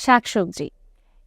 শাকসবজি।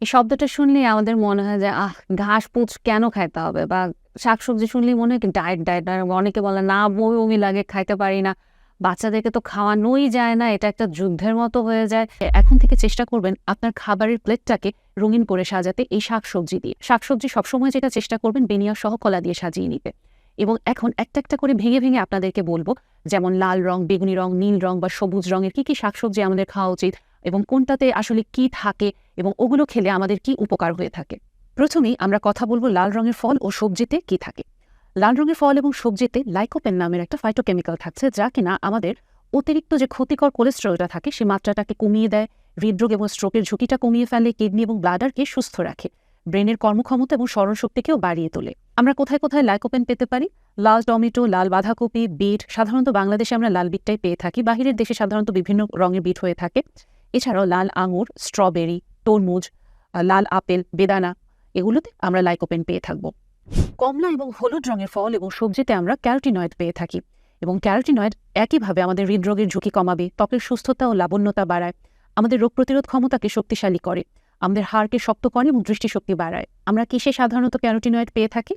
এই শব্দটা শুনলেই আমাদের মনে হয় যে, আহ, ঘাস পুচ কেন খাইতে হবে? বা শাকসবজি শুনলেই মনে হয় ডায়েট ডায়েট। অনেকে বলে, না বমি বমি লাগে, খাইতে পারি না। বাচ্চাদেরকে তো খাওয়ানোই যায় না, এটা একটা যুদ্ধের মতো হয়ে যায়। এখন থেকে চেষ্টা করবেন আপনার খাবারের প্লেটটাকে রঙিন করে সাজাতে এই শাকসবজি দিয়ে। শাকসবজি সবসময় যেটা চেষ্টা করবেন, বেনিয়া সহ কলা দিয়ে সাজিয়ে নিতে। এবং এখন একটা একটা করে ভেঙে ভেঙে আপনাদেরকে বলব, যেমন লাল রং, বেগুনি রং, নীল রং বা সবুজ রঙের কি কি শাকসবজি আমাদের খাওয়া উচিত এবং কোনটাতে আসলে কি থাকে এবং ওগুলো খেলে আমাদের কি উপকার হয়ে থাকে। প্রথমেই আমরা কথা বলব লাল রঙের ফল ও সবজিতে কি থাকে। লাল রঙের ফল এবং সবজিতে লাইকোপেন নামের একটা ফাইটোকেমিক্যাল থাকছে যা কিনা আমাদের অতিরিক্ত যে ক্ষতিকর কোলেস্ট্রলটা থাকে সে মাত্রাটাকে কমিয়ে দেয়, হৃদরোগ এবং স্ট্রোকের ঝুঁকিটা কমিয়ে ফেলে কিডনি এবং ব্লাডারকে সুস্থ রাখে ব্রেনের কর্মক্ষমতা এবং স্মরণশক্তিকেও বাড়িয়ে তোলে। আমরা কোথায় কোথায় লাইকোপেন পেতে পারি? লাল টমেটো, লাল বাঁধাকপি, বিট, সাধারণত বাংলাদেশে আমরা লাল বিটটাই পেয়ে থাকি, বাহিরের দেশে সাধারণত বিভিন্ন রঙের বিট হয়ে থাকে। এছাড়াও লাল আঙুর, স্ট্রবেরি, তরমুজ লাল আপেল, বেদানা, এগুলোতে আমরা লাইকোপেন পেয়ে থাকব। কমলা এবং হলুদ রঙের ফল এবং সবজিতে আমরা ক্যারোটিনয়েড পেয়ে থাকি এবং ক্যারোটিনয়েড একইভাবে আমাদের হৃদরোগের ঝুঁকি কমাবে, ত্বকের সুস্থতা ও লাবণ্যতা বাড়ায়, আমাদের রোগ প্রতিরোধ ক্ষমতাকে শক্তিশালী করে, আমাদের হাড়কে শক্ত করে এবং দৃষ্টিশক্তি বাড়ায়। আমরা কিসে সাধারণত ক্যারোটিনয়েড পেয়ে থাকি?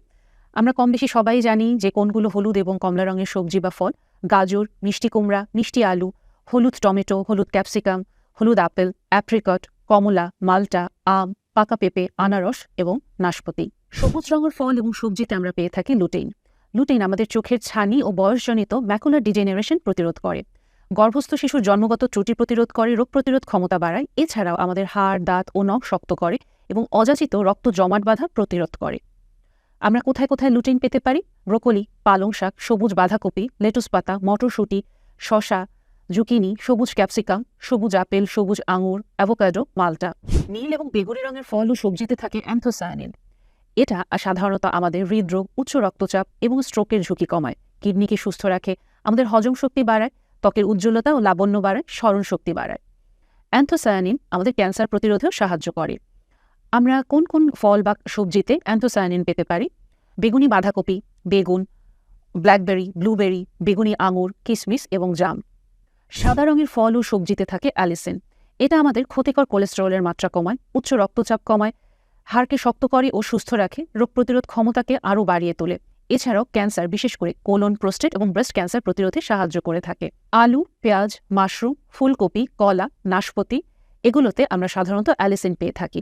আমরা কম বেশি সবাই জানি যে কোনগুলো হলুদ এবং কমলা রঙের সবজি বা ফল, গাজর, মিষ্টি কুমড়া, মিষ্টি আলু, হলুদ টমেটো, হলুদ ক্যাপসিকাম হলুদ আপেল অ্যাপ্রিকট কমলা, মালটা, আম, পাকা পেঁপে, আনারস এবং নাশপাতি। সবুজ রঙের ফল এবং সবজিতে আমরা পেয়ে থাকি লুটেইন লুটেইন আমাদের চোখের ছানি ও বয়সজনিত ম্যাকুলার ডিজেনারেশন প্রতিরোধ করে। গর্ভস্থ শিশুর জন্মগত ত্রুটি প্রতিরোধ করে, রোগ প্রতিরোধ ক্ষমতা বাড়ায়। এছাড়াও আমাদের হাড়, দাঁত ও নখ শক্ত করে এবং অযাচিত রক্ত জমাট বাঁধা প্রতিরোধ করে। আমরা কোথায় কোথায় লুটেইন পেতে পারি? ব্রোকলি, পালং শাক, সবুজ বাঁধাকপি, লেটুস পাতা, মটরশুঁটি শশা জুকিনি সবুজ ক্যাপসিকাম সবুজ আপেল, সবুজ আঙুর অ্যাভোকাডো মালটা। নীল এবং বেগুনি রঙের ফল ও সবজিতে থাকে অ্যান্থোসায়ানিন এটা সাধারণত আমাদের হৃদরোগ, উচ্চ রক্তচাপ এবং স্ট্রোকের ঝুঁকি কমায়। কিডনিকে সুস্থ রাখে, আমাদের হজম শক্তি বাড়ায়, ত্বকের উজ্জ্বলতা ও লাবণ্য বাড়ায়, স্মরণ শক্তি বাড়ায়। অ্যান্থোসায়ানিন আমাদের ক্যান্সার প্রতিরোধেও সাহায্য করে। আমরা কোন কোন ফল বা সবজিতে অ্যান্থোসায়ানিন পেতে পারি? বেগুনি বাঁধাকপি, বেগুন ব্ল্যাকবেরি ব্লুবেরি বেগুনি আঙুর কিশমিশ এবং জাম। সাদা রঙের ফল ও সবজিতে থাকে অ্যালিসিন। এটা আমাদের ক্ষতিকর কোলেস্টেরলের মাত্রা কমায়, উচ্চ রক্তচাপ কমায়, হাড়কে শক্ত করে ও সুস্থ রাখে, রোগ প্রতিরোধ ক্ষমতাকে আরও বাড়িয়ে তোলে। এছাড়াও ক্যান্সার, বিশেষ করে কোলন, প্রোস্টেট এবং ব্রেস্ট ক্যান্সার প্রতিরোধে সাহায্য করে থাকে। আলু, পেঁয়াজ, মাশরুম, ফুলকপি, কলা, নাশপাতি, এগুলোতে আমরা সাধারণত অ্যালিসিন পেয়ে থাকি।